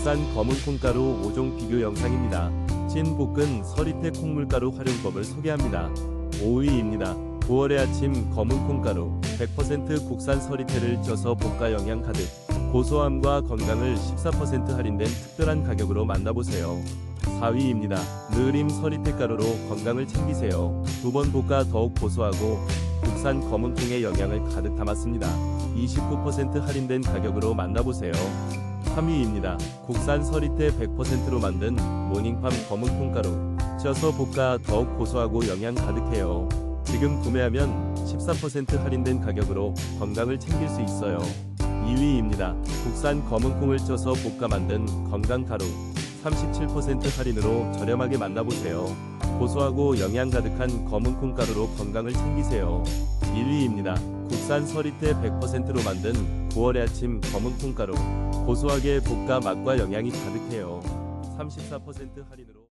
국산 검은 콩가루 5종 비교 영상입니다. 찐 볶은 서리태 콩물가루 활용법을 소개합니다. 5위입니다. 9월의 아침 검은 콩가루 100% 국산 서리태를 쪄서 볶아 영양 가득 고소함과 건강을 14% 할인된 특별한 가격으로 만나보세요. 4위입니다. 느림 서리태 가루로 건강을 챙기세요. 두 번 볶아 더욱 고소하고 국산 검은 콩의 영양을 가득 담았습니다. 29% 할인된 가격으로 만나보세요. 3위입니다. 국산 서리태 100%로 만든 모닝팜 검은 콩가루. 쪄서 볶아 더욱 고소하고 영양 가득해요. 지금 구매하면 14% 할인된 가격으로 건강을 챙길 수 있어요. 2위입니다. 국산 검은 콩을 쪄서 볶아 만든 건강 가루. 37% 할인으로 저렴하게 만나보세요. 고소하고 영양 가득한 검은 콩가루로 건강을 챙기세요. 1위입니다. 국산 서리태 100%로 만든 9월의 아침 검은 콩가루. 고소하게 볶아 맛과 영양이 가득해요. 34% 할인으로